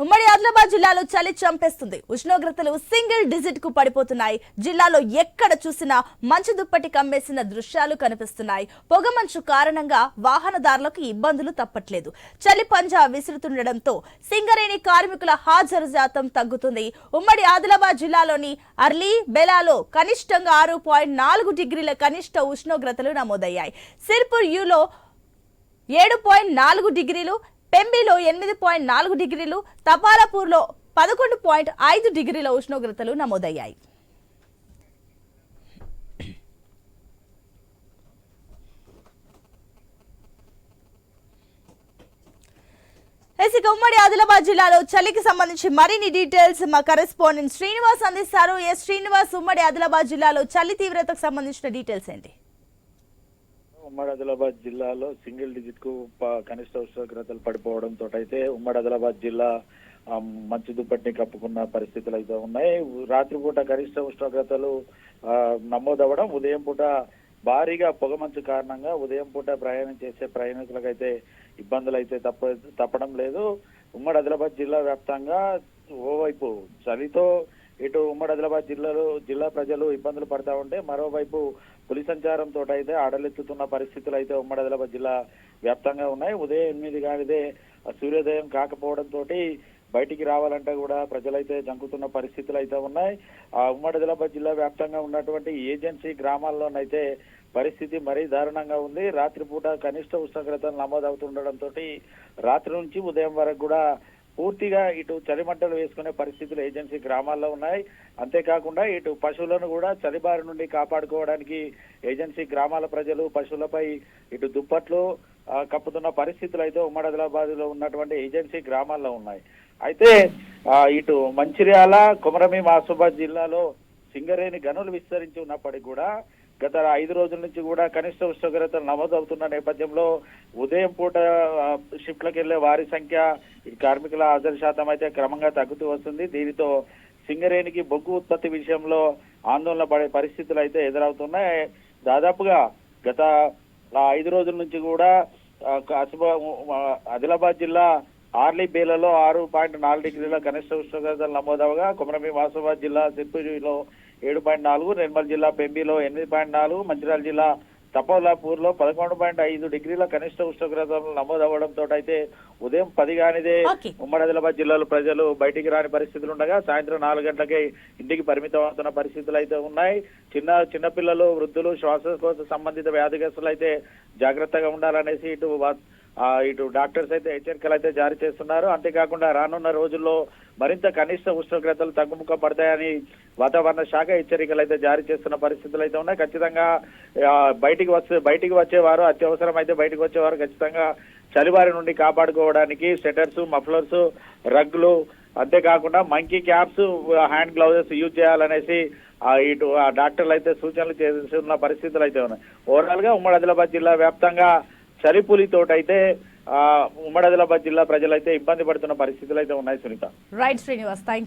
ఉమ్మడి ఆదిలాబాద్ జిల్లాలో చలి చంపేస్తుంది. ఉష్ణోగ్రతలు సింగిల్ డిజిట్కు పడిపోతున్నాయి. జిల్లాలో ఎక్కడ చూసినా మంచు దుప్పటి కమ్మేసిన దృశ్యాలు కనిపిస్తున్నాయి. పొగమంచు కారణంగా వాహనదారులకు ఇబ్బందులు తప్పట్లేదు. చలి పంజా విసురుతుండటంతో సింగరేణి కార్మికుల హాజరు శాతం తగ్గుతుంది. ఉమ్మడి ఆదిలాబాద్ జిల్లాలోని అర్లీ బెలాలో కనిష్టంగా ఆరు పాయింట్ నాలుగు డిగ్రీల కనిష్ట ఉష్ణోగ్రతలు నమోదయ్యాయి. సిర్పూర్ యూలో ఏడు పాయింట్ నాలుగు డిగ్రీలు పెంబిలో ఎనిమిది పాయింట్ నాలుగు డిగ్రీలు తపాలపూర్లో పదకొండు పాయింట్ ఐదు డిగ్రీల ఉష్ణోగ్రతలు నమోదయ్యాయి. ఎస్ ఇక ఉమ్మడి ఆదిలాబాద్ జిల్లాలో చలికి సంబంధించి మరిన్ని డీటెయిల్స్ మా కరెస్పాండెంట్ శ్రీనివాస్ అందిస్తారు. ఎస్ శ్రీనివాస్ ఉమ్మడి ఆదిలాబాద్ జిల్లాలో చలి తీవ్రతకు సంబంధించిన డీటెయిల్స్ ఏంటి? ఉమ్మడి ఆదిలాబాద్ జిల్లాలో సింగిల్ డిజిట్కు ప- కనిష్ట ఉష్ణోగ్రతలు పడిపోవడంతో అయితే ఉమ్మడి ఆదిలాబాద్ జిల్లా మంచు దుప్పటిని కప్పుకున్న పరిస్థితులు అయితే ఉన్నాయి. రాత్రిపూట గరిష్ట ఉష్ణోగ్రతలు నమోదవ్వడం ఉదయం పూట భారీగా పొగమంచు కారణంగా ఉదయం పూట ప్రయాణం చేసే ప్రయాణికులకైతే ఇబ్బందులు అయితే తప్ప తప్పడం లేదు. ఉమ్మడి ఆదిలాబాద్ జిల్లా వ్యాప్తంగా ఓవైపు చలితో ఇటు ఉమ్మడి ఆదిలాబాద్ జిల్లాలో జిల్లా ప్రజలు ఇబ్బందులు పడతా ఉంటే మరోవైపు పులి సంచారంతో అయితే ఆడలెత్తుతున్న పరిస్థితులు అయితే ఉమ్మడి ఆదిలాబాద్ జిల్లా వ్యాప్తంగా ఉన్నాయి. ఉదయం ఎనిమిది కానిదే సూర్యోదయం కాకపోవడంతో బయటికి రావాలంటే కూడా ప్రజలైతే జంకుతున్న పరిస్థితులు అయితే ఉన్నాయి. ఆ ఉమ్మడి ఆదిలాబాద్ జిల్లా వ్యాప్తంగా ఉన్నటువంటి ఏజెన్సీ గ్రామాల్లోనైతే పరిస్థితి మరీ దారుణంగా ఉంది. రాత్రిపూట కనిష్ట ఉష్ణోగ్రతలు నమోదవుతుండటంతో రాత్రి నుంచి ఉదయం వరకు కూడా పూర్తిగా ఇటు చలిమంటలు వేసుకునే పరిస్థితులు ఏజెన్సీ గ్రామాల్లో ఉన్నాయి. అంతేకాకుండా ఇటు పశువులను కూడా చలిబారి నుండి కాపాడుకోవడానికి ఏజెన్సీ గ్రామాల ప్రజలు పశువులపై ఇటు దుప్పట్లు కప్పుతున్న పరిస్థితులు అయితే ఉమ్మడి ఆదిలాబాద్లో ఉన్నటువంటి ఏజెన్సీ గ్రామాల్లో ఉన్నాయి. అయితే ఇటు మంచిర్యాల కొమరమి మాసుబాద్ జిల్లాలో సింగరేణి గనులు విస్తరించి ఉన్నప్పటికీ కూడా గత ఐదు రోజుల నుంచి కూడా కనిష్ట ఉష్ణోగ్రతలు నమోదవుతున్న నేపథ్యంలో ఉదయం పూట షిఫ్ట్లకు వెళ్ళే వారి సంఖ్య కార్మికుల హాజరు శాతం అయితే క్రమంగా తగ్గుతూ వస్తుంది. దీనితో సింగరేణికి బొగ్గు ఉత్పత్తి విషయంలో ఆందోళన పడే పరిస్థితులు అయితే ఎదురవుతున్నాయి. దాదాపుగా గత ఐదు రోజుల నుంచి కూడా ఆదిలాబాద్ జిల్లా ఆర్లీ బేలలో ఆరు పాయింట్ నాలుగు డిగ్రీల కనిష్ట ఉష్ణోగ్రతలు నమోదవగా కొమరమి వాసాబాద్ జిల్లా సిర్పూరిలో ఏడు పాయింట్ నాలుగు నిర్మల్ జిల్లా పెంబిలో ఎనిమిది పాయింట్ నాలుగు మంచిర్యాల జిల్లా తపోలాపూర్లో పదకొండు పాయింట్ ఐదు డిగ్రీల కనిష్ట ఉష్ణోగ్రతలు నమోదవడంతో అయితే ఉదయం పది కానిదే. ఉమ్మడి ఆదిలాబాద్ జిల్లాలో ప్రజలు బయటికి రాని పరిస్థితులు ఉండగా సాయంత్రం నాలుగు గంటలకే ఇంటికి పరిమితం అవుతున్న పరిస్థితులు అయితే ఉన్నాయి చిన్న చిన్నపిల్లలు వృద్ధులు శ్వాసకోశ సంబంధిత వ్యాధిగ్రస్తులు అయితే జాగ్రత్తగా ఉండాలనేసి ఇటు ఇటు డాక్టర్స్ అయితే హెచ్చరికలు అయితే జారీ చేస్తున్నారు. అంతేకాకుండా రానున్న రోజుల్లో మరింత కనిష్ట ఉష్ణోగ్రతలు తగ్గుముఖం పడతాయని వాతావరణ శాఖ హెచ్చరికలు అయితే జారీ చేస్తున్న పరిస్థితులు అయితే ఉన్నాయి. ఖచ్చితంగా బయటికి వస్తే బయటికి వచ్చేవారు అత్యవసరం అయితే బయటికి వచ్చేవారు ఖచ్చితంగా చలివారి నుండి కాపాడుకోవడానికి స్వెటర్స్ మఫ్లర్స్ రగ్లు అంతేకాకుండా monkey caps hand gloves use చేయాలనేసి ఇటు ఆ డాక్టర్లు అయితే సూచనలు చేస్తున్న పరిస్థితులు అయితే ఉన్నాయి. ఓవరాల్గా ఉమ్మడి ఆదిలాబాద్ జిల్లా వ్యాప్తంగా చలిపులితోటైతే ఆ, ఉమ్మడి ఆదిలాబాద్ జిల్లా ప్రజలైతే ఇబ్బంది పడుతున్న పరిస్థితులు అయితే ఉన్నాయి సునీత. Right Srinivas thank